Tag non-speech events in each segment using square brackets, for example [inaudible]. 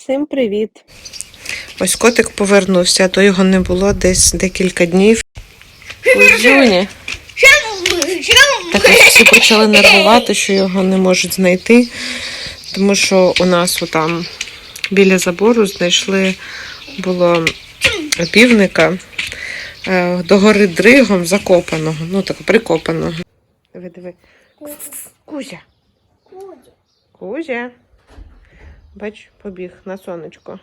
Всім привіт! Ось котик повернувся, а то його не було десь декілька днів. Кузюні. Так ось всі почали нервувати, що його не можуть знайти, тому що у нас отам біля забору знайшли було півника е, догори дригом закопаного, ну так прикопаного. Диви, диви. Кузя. Кузя. Бач, побіг на сонечко.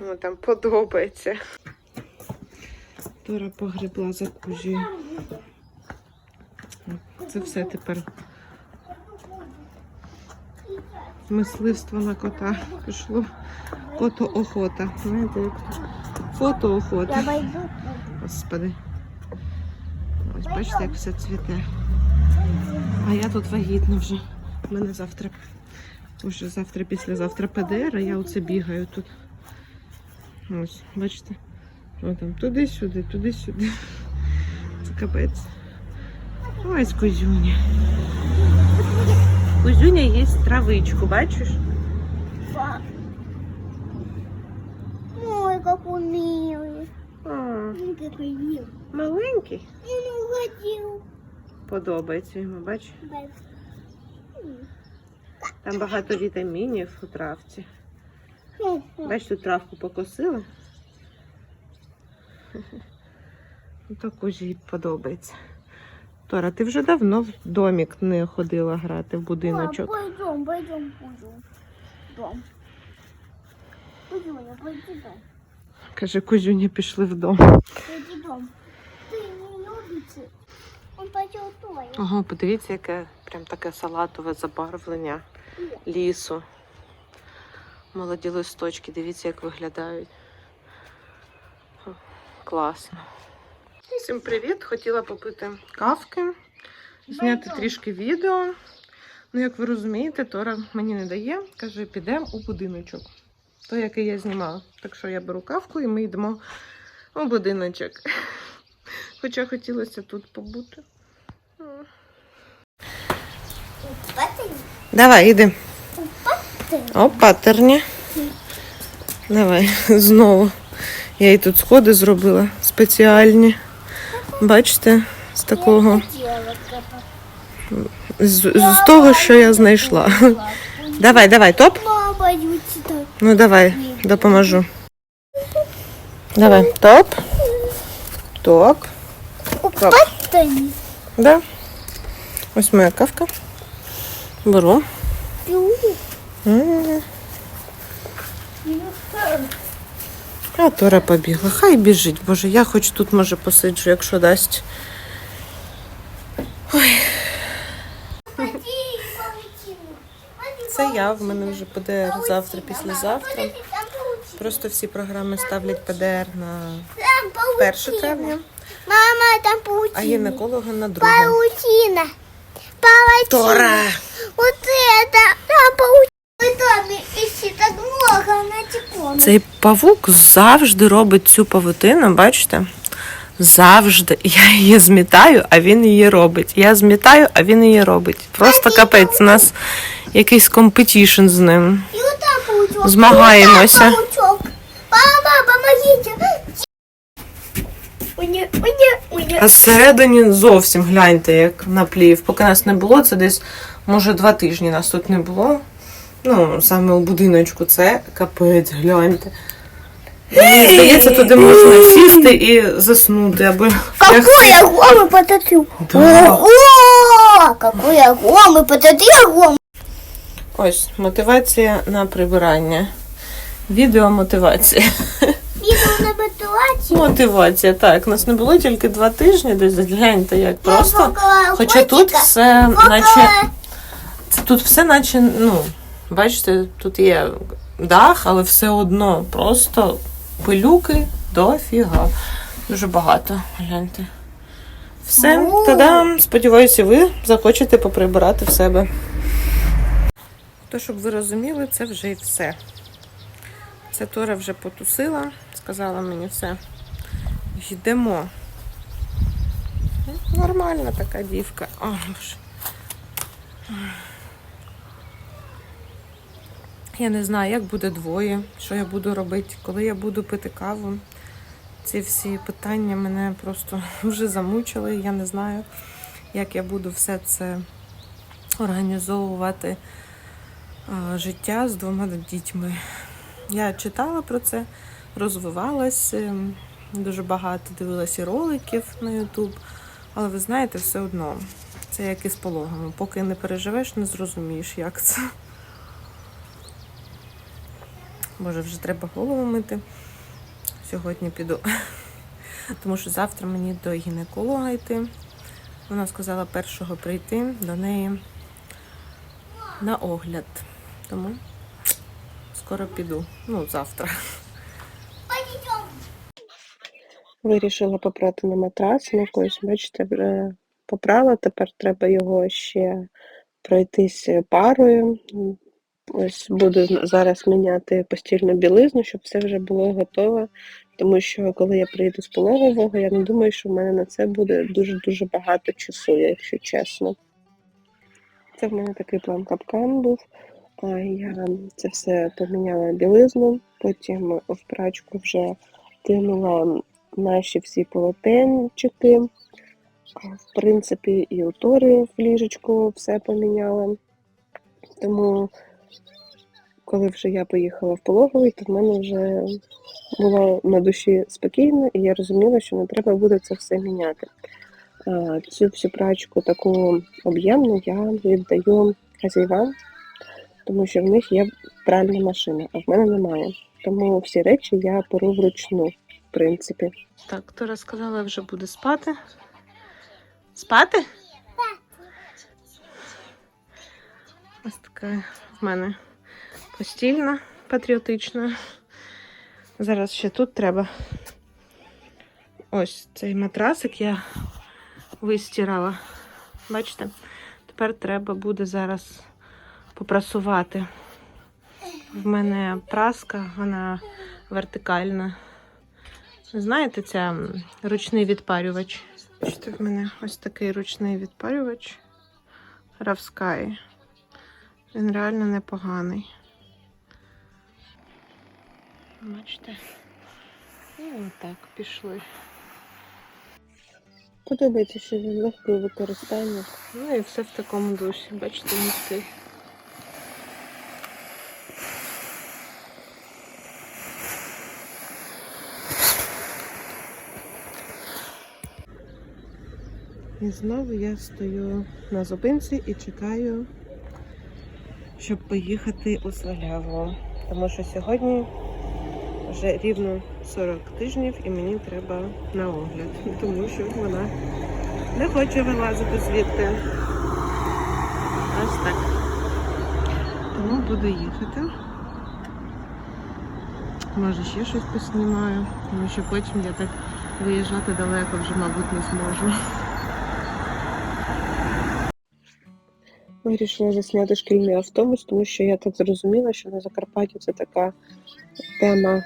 Ну, там подобається. Тора погребла за кузію. Це все тепер. Мисливство на кота пішло. Котоохота. Знаєте, як то? Фотоохота. Господи. Ось бачите, як все цвіте. А я тут вагітна вже. У мене завтра, уже завтра, післязавтра ПДР, а я оце бігаю тут. Ось, бачите? О, там туди-сюди, туди-сюди. Це капець. Ось кузюня. Кузюня їсть травичку, бачиш? Ой, какой милый. А, какой милый. маленький. Я не угодил. Подобається йому, бачиш? Там багато вітамінів у травці. Бачиш, тут травку покосила. Ну, Так уже подобається. Тора, ти вже давно в домік не ходила грати в будиночок. Пойдем, пойдем, пойдем. Дом. Пойдем, пойди дом. Каже, Кузюня пішли в дом. Пойди дом. Ты не любите. Пойдет твой. Ого, подивіться, яке прям таке салатове забарвлення лісу. Молоді листочки, дивіться, як виглядають. Класно. Всім привіт! Хотіла попити кавки, зняти трішки відео. Ну, як ви розумієте, Тора мені не дає. Каже, підемо у будиночок. Той, який я знімала. Так що я беру кавку і ми йдемо у будиночок. [laughs] Хоча хотілося тут побути. Давай, іди. Паттерн. О. Давай, [laughs] знову. Я їй тут сходи зробила спеціальні. Бачите, з такого, з, з того, що я знайшла. [laughs] Давай, давай, топ. Ну давай, допоможу. Давай, топ. Топ. Паттерн. Да. Ось моя кавка. Беру. А Тора побігла. Хай біжить, боже, я хоч тут може посиджу, якщо дасть. Це я, в мене вже ПДР завтра, післязавтра. Просто всі програми ставлять ПДР на 1 травня, Мама, там паутина. а гінеколога на 2. Паутина. Тора! Вот это. Там паутина. В доме ищи так много на телефоне. Цей павук завжди робить цю павутину, бачите? Завжди. Я її змітаю, а він її робить. Я змітаю, а він її робить. Просто капець. У нас якийсь компетішн з ним. Змагаємося. Помогите. Уня, уня, уня. А зсередині зовсім гляньте, як наплів. Поки нас не було, це десь, може, два тижні нас тут не було. Ну, саме у будиночку це капець, гляньте. Мені здається, туди можна сісти і заснути, аби Какой огромный потатил. Да. О, какой огромный потатил огромный. Ось мотивація на прибирання. Відео мотивація. На батуате. Мотивація, так. У Нас не було тільки два тижні, десь гляньте, як просто. Хоча тут все, наче. Це тут все, наче, ну, бачите, тут є дах, але все одно просто пилюки дофіга. Дуже багато. Гляньте. Все, та-дам! Сподіваюся, ви захочете поприбирати в себе. То, щоб ви розуміли, це вже і все. Це Тора вже потусила, сказала мені все. Йдемо. Нормальна така дівка. О. Я не знаю, як буде двоє, що я буду робити, коли я буду пити каву. Ці всі питання мене просто [laughs] вже замучили. Я не знаю, як я буду все це організовувати життя з двома дітьми. Я читала про це, розвивалась, ем, дуже багато дивилася роликів на YouTube, але ви знаєте, все одно це як і з пологами. Поки не переживеш, не зрозумієш, як це. Може, вже треба голову мити. Сьогодні піду. Тому що завтра мені до гінеколога йти. Вона сказала першого прийти до неї на огляд. Тому скоро піду. Ну, завтра. Пойдем. Вирішила попрати на матрас. Ну, ось, бачите, попрала. Тепер треба його ще пройтись парою. Ось буду зараз міняти постільну білизну, щоб все вже було готове. Тому що коли я прийду з пологового, я не думаю, що в мене на це буде дуже-дуже багато часу, якщо чесно. Це в мене такий план капкан був. Я це все поміняла білизну, потім в прачку вже кинула наші всі полотенчики. В принципі, і у Тори в ліжечку все поміняла. Тому, коли вже я поїхала в пологовий, то в мене вже було на душі спокійно, і я розуміла, що не треба буде це все міняти. Цю всю прачку таку об'ємну я віддаю хазяївам, тому що в них є пральна машина, а в мене немає. Тому всі речі я беру вручну, принципі. Так, Тора сказала, вже буде спати. Спати? Ось така в мене постільна, патріотична. Зараз ще тут треба. Ось цей матрасик я вистирала. Бачите? Тепер треба буде зараз попрасувати. В мене праска, вона вертикальна. Знаєте, м, ручний відпарювач. Бачите, в мене ось такий ручний відпарювач Равскай. Він реально непоганий. Бачите? І отак пішли. Подобається, що він легкий у використанні. Ну і все в такому дусі. Бачите, міський. І знову я стою на зупинці і чекаю, щоб поїхати у Сваляву. Тому що сьогодні вже рівно 40 тижнів і мені треба на огляд, [laughs] тому що вона не хоче вилазити звідти. Ось так. Тому буду їхати. Може ще щось поснімаю, тому що потім я так виїжджати далеко вже, мабуть, не зможу. Вирішила засняти шкільний автобус, тому що я так зрозуміла, що на Закарпатті це така тема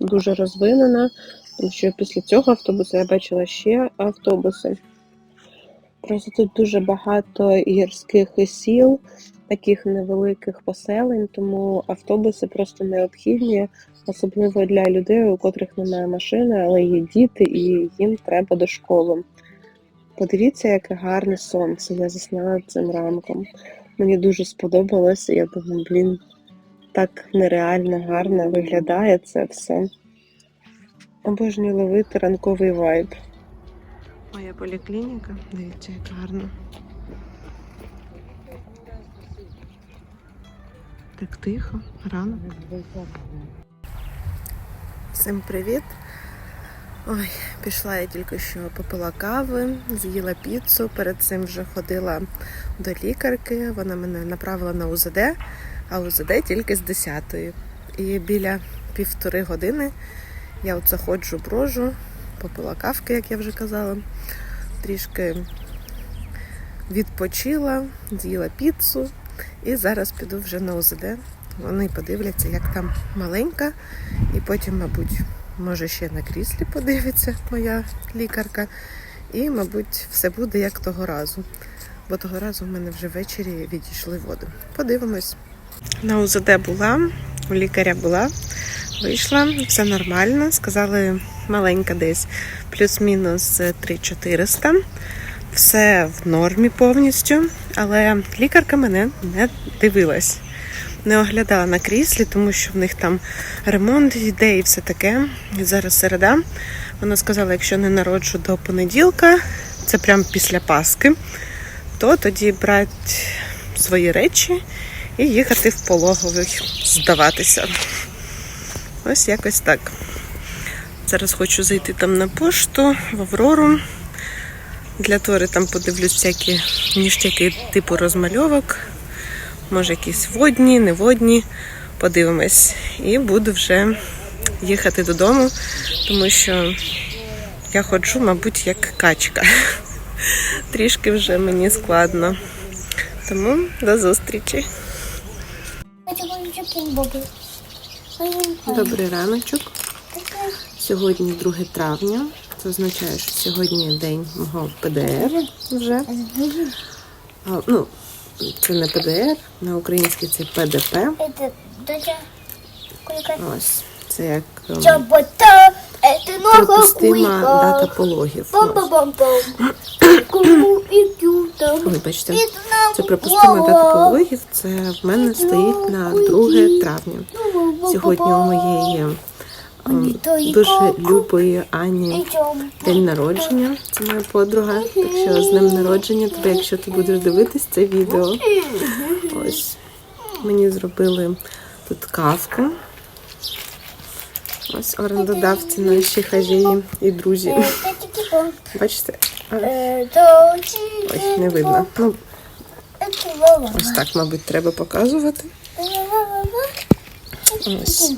дуже розвинена, тому що після цього автобусу я бачила ще автобуси. Просто тут дуже багато гірських сіл, таких невеликих поселень, тому автобуси просто необхідні, особливо для людей, у котрих немає машини, але є діти і їм треба до школи. Подивіться, яке гарне сонце. Я засняла цим ранком. Мені дуже сподобалося. Я думаю, блін, так нереально гарно виглядає це все. Обожнюю ловити ранковий вайб. Моя поліклініка. Дивіться, як гарно. Так тихо, рано. Всім привіт. Ой, пішла я тільки що попила кави, з'їла піцу. Перед цим вже ходила до лікарки. Вона мене направила на УЗД, а УЗД тільки з 10-ї. І біля півтори години я оце ходжу, брожу, попила кавки, як я вже казала. Трішки відпочила, з'їла піцу і зараз піду вже на УЗД. Вони подивляться, як там маленька, і потім, мабуть, може ще на кріслі подивиться моя лікарка. І, мабуть, все буде як того разу. Бо того разу в мене вже ввечері відійшли води. Подивимось. На УЗД була, у лікаря була, вийшла, все нормально. Сказали маленька десь плюс-мінус 3400. Все в нормі повністю, але лікарка мене не дивилась. Не оглядала на кріслі, тому що в них там ремонт йде і все таке. І зараз середа. Вона сказала, якщо не народжу до понеділка, це прямо після Паски, то тоді брати свої речі і їхати в пологових здаватися. Ось якось так. Зараз хочу зайти там на пошту, в Аврору. Для Тори там подивлюсь всякі ніштяки типу розмальовок. Може, якісь водні, неводні. Подивимось. І буду вже їхати додому, тому що я ходжу, мабуть, як качка. [laughs] Трішки вже мені складно. Тому до зустрічі. Добрий раночок. Сьогодні 2 травня. Це означає, що сьогодні день мого ПДР вже. Ну, це не ПДР, на українській це ПДП. Ось. Це як ем, пропустима дата пологів. Вибачте. Це пропустима дата пологів. Це в мене стоїть на 2 травня. Сьогодні у моєї дуже любої Ані день народження. Це моя подруга. Так що з днем народження тебе, якщо ти будеш дивитись це відео. Ось мені зробили тут кавку. Ось орендодавці наші хазяї і друзі. Бом. Бачите? А, Ось не видно. Ну, ось так, мабуть, треба показувати. Ось.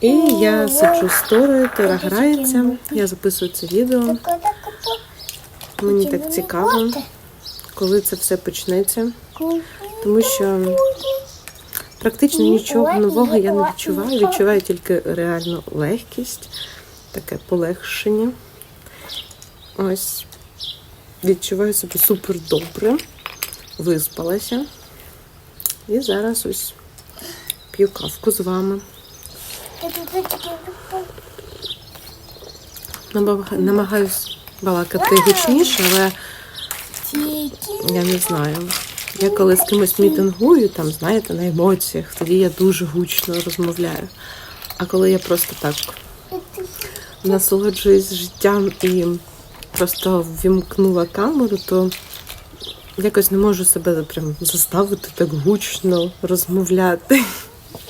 І я сиджу з Торою, Тора грається. Я записую це відео. Мені так цікаво, коли це все почнеться. Тому що практично нічого нового я не відчуваю. Відчуваю тільки реальну легкість, таке полегшення. Ось відчуваю себе супер добре, виспалася. І зараз ось п'ю кавку з вами. Намаг- Намагаюсь балакати гучніше, але я не знаю. Я коли з кимось мітингую, там, знаєте, на емоціях, тоді я дуже гучно розмовляю. А коли я просто так насолоджуюсь життям і просто ввімкнула камеру, то якось не можу себе прям заставити так гучно розмовляти.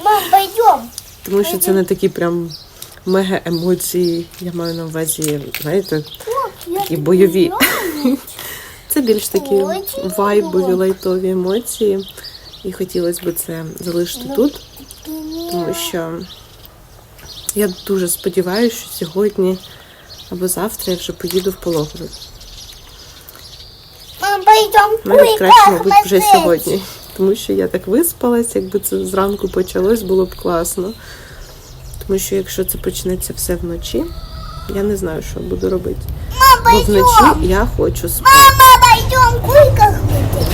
Мам, пойдем. Тому що це не такі прям мега емоції, я маю на увазі, знаєте, такі бойові. [laughs] Це більш такі вайбові, лайтові емоції. І хотілося б це залишити тут, тому що я дуже сподіваюся, що сьогодні або завтра я вже поїду в пологовий. Мам. Навіть краще, мабуть, вже сьогодні. Тому що я так виспалась, якби це зранку почалось, було б класно. Тому що якщо це почнеться все вночі, я не знаю, що буду робити. Бо вночі я хочу спати. Мама. Кулька хватит.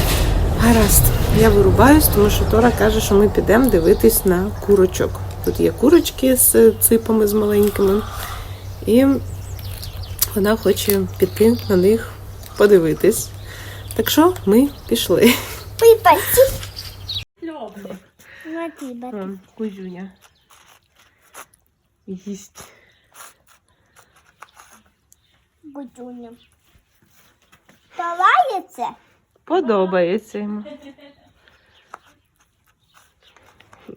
Гаразд, я вирубаюсь, тому що Тора каже, що ми підемо дивитись на курочок. Тут є курочки з ципами з маленькими, і вона хоче піти на них подивитись. Так що ми пішли. Припаси. Смотри, бати. Кузюня. Їсть. Бутюня. Давається? Подобається йому.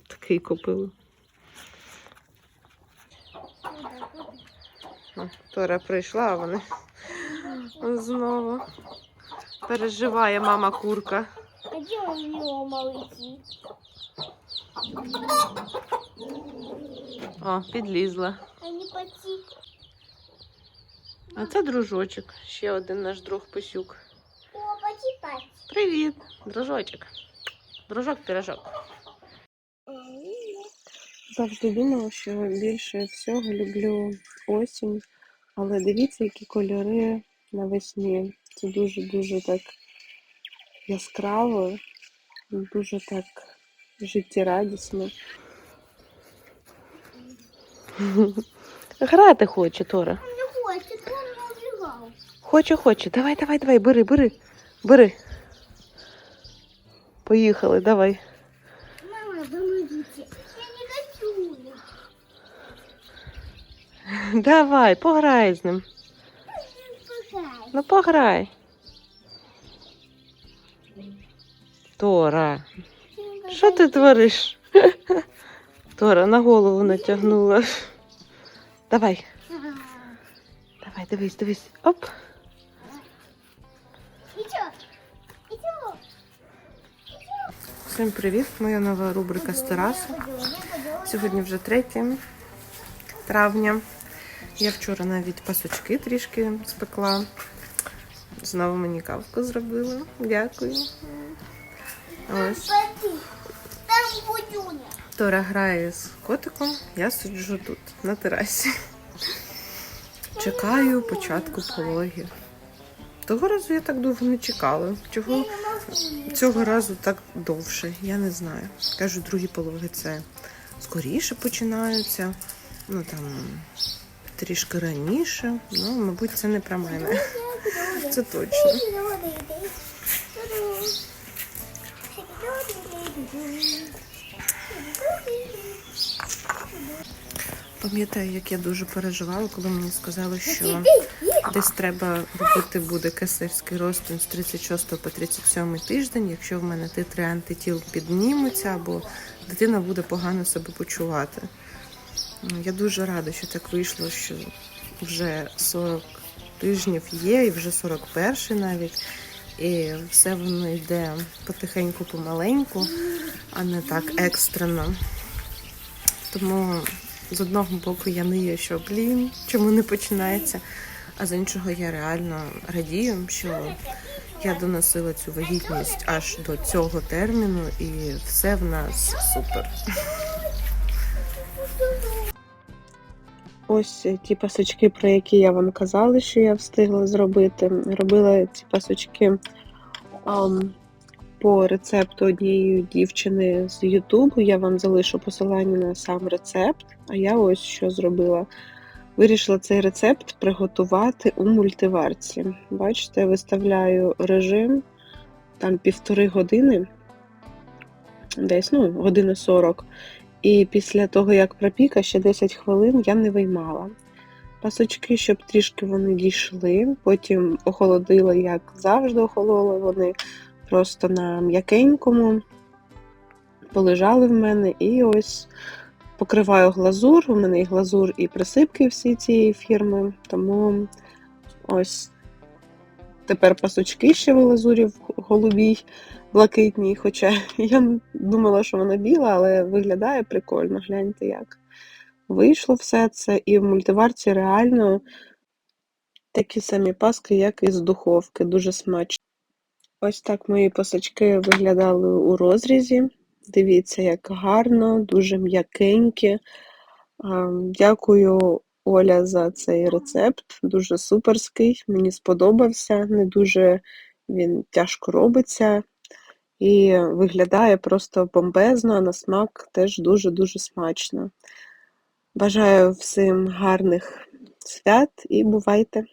Такий купили. О, Тора прийшла, а вони знову. Переживає мама курка. А де у нього малыки? О, підлізла. Они поти. А це дружочок. Ще один наш друг Писюк. О, поти. Привіт, дружочок. Дружок пірожок. Завжди думала, що більше всього люблю осінь, але дивіться, які кольори навесні. Це дуже-дуже так яскраво, дуже так життєрадісна. [laughs] Грати хоче, Тора. Не хочет, он не убегал. Хоче, хоче. Давай, давай, давай, бери, бери. Бери. Поїхали, давай. Мама, помогите. Я не хочу. [laughs] Давай, пограй з ним. Ну пограй. Тора, що ти твориш? [laughs] Тора на голову натягнула. Давай, давай, дивись, дивись. Оп. Всім привіт! Моя нова рубрика з терасу. Сьогодні вже 3 травня. Я вчора навіть пасочки трішки спекла. Знову мені кавку зробила. Дякую. Ось. Тора грає з котиком, я сиджу тут, на терасі. Чекаю початку пологів. Того разу я так довго не чекала. Чого цього разу так довше? Я не знаю. Кажу, другі пологи це скоріше починаються. Ну там трішки раніше. Ну, мабуть, це не про мене. Це точно. Пам'ятаю, як я дуже переживала, коли мені сказали, що десь треба робити буде кесарський розтин з 36 по 37 тиждень, якщо в мене титри антитіл піднімуться, або дитина буде погано себе почувати. Ну, Я дуже рада, що так вийшло, що вже 40 тижнів є, і вже 41 навіть. І все воно йде потихеньку, помаленьку, а не так екстрено. Тому з одного боку я не є, що блін, чому не починається. А з іншого я реально радію, що я доносила цю вагітність аж до цього терміну, і все в нас супер. Ось е, ті пасочки, про які я вам казала, що я встигла зробити. Робила ці пасочки ам, по рецепту однієї дівчини з Ютубу. Я вам залишу посилання на сам рецепт. А я ось що зробила. Вирішила цей рецепт приготувати у мультиварці. Бачите, виставляю режим там півтори години, десь ну, година 40. І після того, як пропіка, ще 10 хвилин я не виймала. Пасочки, щоб трішки вони дійшли, потім охолодила, як завжди охололи вони просто на м'якенькому, полежали в мене, і ось покриваю глазур. У мене і глазур, і присипки всі цієї фірми. Тому ось тепер пасочки ще в глазурі в голубій блакитній, хоча [laughs] я думала, що вона біла, але виглядає прикольно. Гляньте, як вийшло все це, і в мультиварці реально такі самі паски, як і з духовки, дуже смачно. Ось так мої пасочки виглядали у розрізі. Дивіться, як гарно, дуже м'якенькі. Дякую, Оля, за цей рецепт. Дуже суперський. Мені сподобався. Не дуже він тяжко робиться і виглядає просто бомбезно, а на смак теж дуже-дуже смачно. Бажаю всім гарних свят і бувайте!